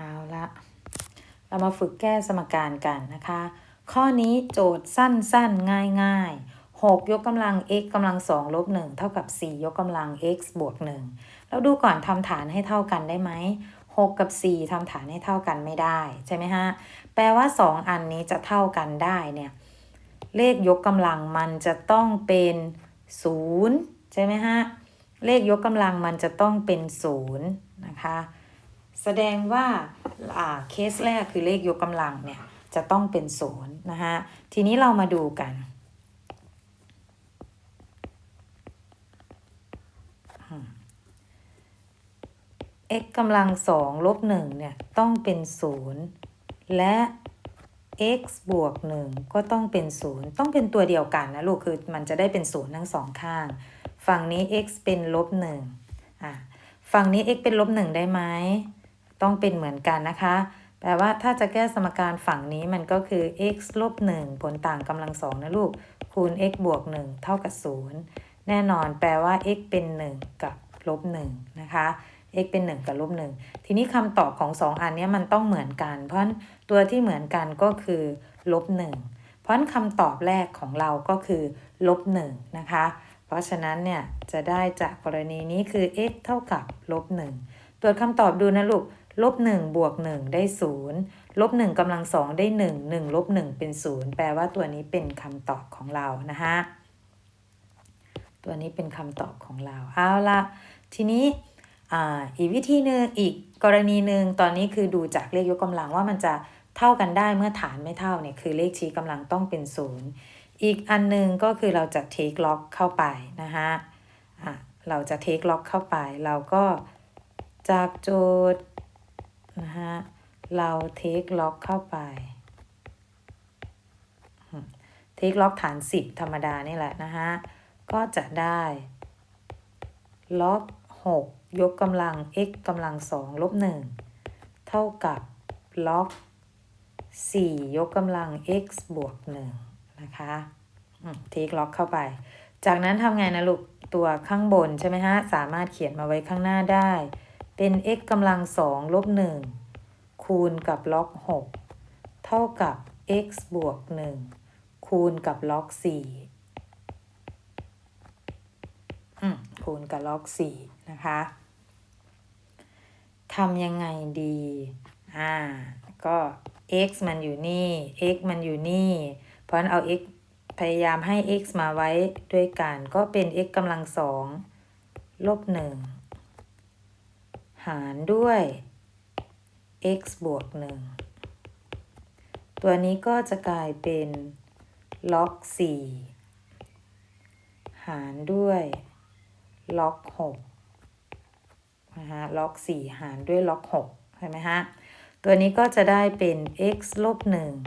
เอาละเรามาฝึกแก้สมการกันนะคะ ข้อนี้โจทย์สั้นๆ ง่ายๆ 6 ยกกำลัง x กำลัง2ลบ1เท่ากับ 4 ยกกำลัง x บวก1แล้วดูก่อนทำฐานให้เท่ากันได้ไหม 6 กับ 4ทำฐานให้เท่ากันไม่ได้ใช่ไหมฮะ แปลว่า 2 อันนี้จะเท่ากันได้เนี่ย เลขยกกำลังมันจะต้องเป็น 0 ใช่ไหมฮะ เลขยกกำลังมันจะต้องเป็น 0 นะคะ แสดงว่าเคสแรกคือเลขยกกำลังเนี่ยจะต้องเป็นศูนย์นะคะทีนี้เรามาดูกัน x กำลังสองลบหนึ่งเนี่ยต้องเป็นศูนย์และ x บวกหนึ่งก็ต้องเป็นศูนย์ต้องเป็นตัวเดียวกันนะลูกคือมันจะได้เป็นศูนย์ทั้งสองข้าง ฝั่งนี้ x เป็นลบหนึ่งอะฝั่งนี้ x เป็นลบหนึ่งได้ไหม ต้องเป็นเหมือนกันนะคะ แปลว่าถ้าจะแก้สมการฝั่งนี้มันก็คือ x ลบ1ผลต่างกำลังสองนะลูก คูณ x บวก 1 เท่ากับ 0 แน่นอนแปลว่า x เป็น 1 กับลบ1นะคะ x เป็น 1 กับลบ1ทีนี้คำตอบของ 2 อันนี้มันต้องเหมือนกัน เพราะตัวที่เหมือนกันก็คือลบ1เพราะคำตอบแรกของเราก็คือลบ1นะคะ เพราะฉะนั้นเนี่ยจะได้จากกรณีนี้คือ x เท่ากับลบ1ตรวจคำตอบดูนะลูก ลบหนึ่งบวกหนึ่งได้ศูนย์ลบหนึ่งกำลังสองได้หนึ่งหนึ่งลบหนึ่งเป็นศูนย์แปลว่าตัวนี้เป็นคำตอบของเรานะคะตัวนี้เป็นคำตอบของเราเอาละทีนี้อีกวิธีหนึ่งอีกกรณีหนึ่งตอนนี้คือดูจากเลขยกกำลังว่ามันจะเท่ากันได้เมื่อฐานไม่เท่าเนี่ยคือเลขชี้กำลังต้องเป็นศูนย์อีกอันหนึ่งก็คือเราจะเทคล็อกเข้าไปนะคะะเราจะเทคล็อกเข้าไป เราก็จากโจทย์ นะฮะ เราเทคล็อกเข้าไป เทคล็อกฐาน 10 ธรรมดานี่แหละนะฮะ ก็จะได้ล็อก6ยกกำลัง x กำลัง2ลบ1เท่ากับล็อก4ยกกำลัง x บวก1นะคะเทคล็อกเข้าไป จากนั้นทำไงนะลูก ตัวข้างบนใช่ไหมฮะ สามารถเขียนมาไว้ข้างหน้าได้ เป็น x กำลังสองลบหนึ่ง คูณกับล็อกหกเท่ากับ x บวกหนึ่งคูณกับล็อกสี่คูณกับล็อกสี่นะคะ ทำยังไงดี อ่า ก็ x มันอยู่นี่ x มันอยู่นี่ เพราะฉะนั้นเอา x พยายามให้ x มาไว้ด้วยกัน ก็เป็น x กำลังสองลบหนึ่งหารด้วย x บวก1ตัวนี้ก็จะกลายเป็นล็อก4หารด้วยล็อก6นะฮะล็อก4หารด้วยล็อก6ใช่ไหมฮะ ตัวนี้ก็จะได้เป็น x ลบ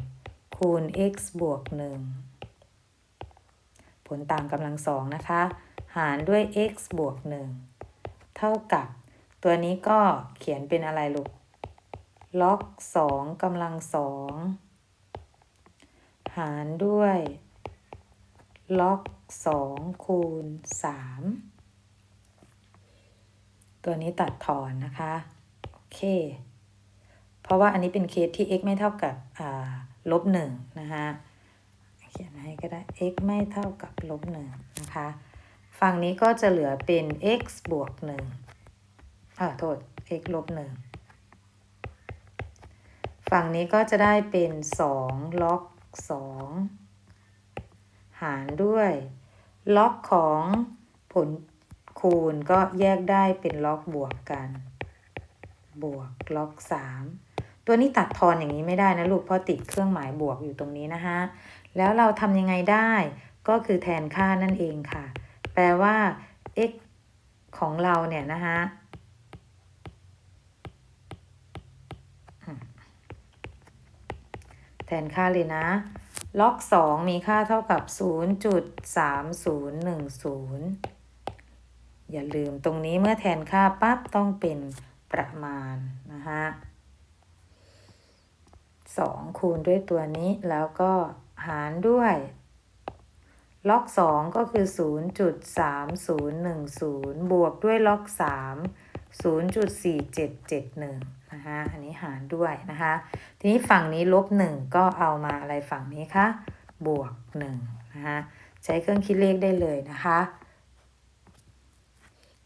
1คูณ x บวก1ผลต่างกำลังสองนะคะ หารด้วย x บวก1เท่ากับ ตัวนี้ก็เขียนเป็นอะไรลูก ล็อกสองกำลังสองหารด้วย ล็อกสองคูณสามตัวนี้ตัดถอนนะคะ โอเค เพราะว่าอันนี้เป็นเคสที่ x ไม่เท่ากับลบหนึ่งนะคะเขียนให้ก็ได้ x ไม่เท่ากับลบหนึ่งนะคะ ฝั่งนี้ก็จะเหลือเป็น x บวกหนึ่งอ่าโทษ x ลบหนึ่ง ฝั่งนี้ก็จะได้เป็นสองล็อกสองหารด้วย ล็อกของผลคูณก็แยกได้เป็นล็อกบวกกัน บวกล็อกสามตัวนี้ตัดทอนอย่างนี้ไม่ได้นะลูกเพราะติดเครื่องหมายบวกอยู่ตรงนี้นะคะแล้วเราทำยังไงได้ก็คือแทนค่านั่นเองค่ะ แปลว่า x ของเราเนี่ยนะคะ แทนค่าเลยนะ ล็อก 2 มีค่าเท่ากับ 0.3010 อย่าลืมตรงนี้เมื่อแทนค่าปั๊บต้องเป็นประมาณนะคะ2คูณด้วยตัวนี้แล้วก็หารด้วย ล็อก 2 ก็คือ 0.3010 บวกด้วยล็อก 3 0.4771 คะอันนี้หารด้วยนะคะ ทีนี้ฝั่งนี้ลบหนึ่งก็เอามาอะไรฝั่งนี้คะบวกหนึ่งนะคะใช้เครื่องคิดเลขได้เลยนะคะ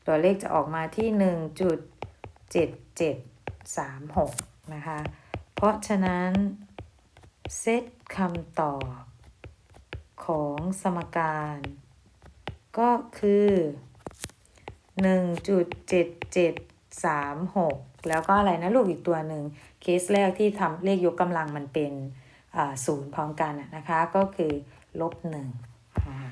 ตัวเลขจะออกมาที่หนึ่งจุดเจ็ดเจ็ดสามหกนะคะ เพราะฉะนั้นเซตคำตอบ ของสมการ ก็คือ 1.7736 แล้วก็อะไรนะลูกอีกตัวหนึ่งเคสแรกที่ทำเลขยกกำลังมันเป็นศูนย์พร้อมกันนะคะ ก็คือลบหนึ่งนะ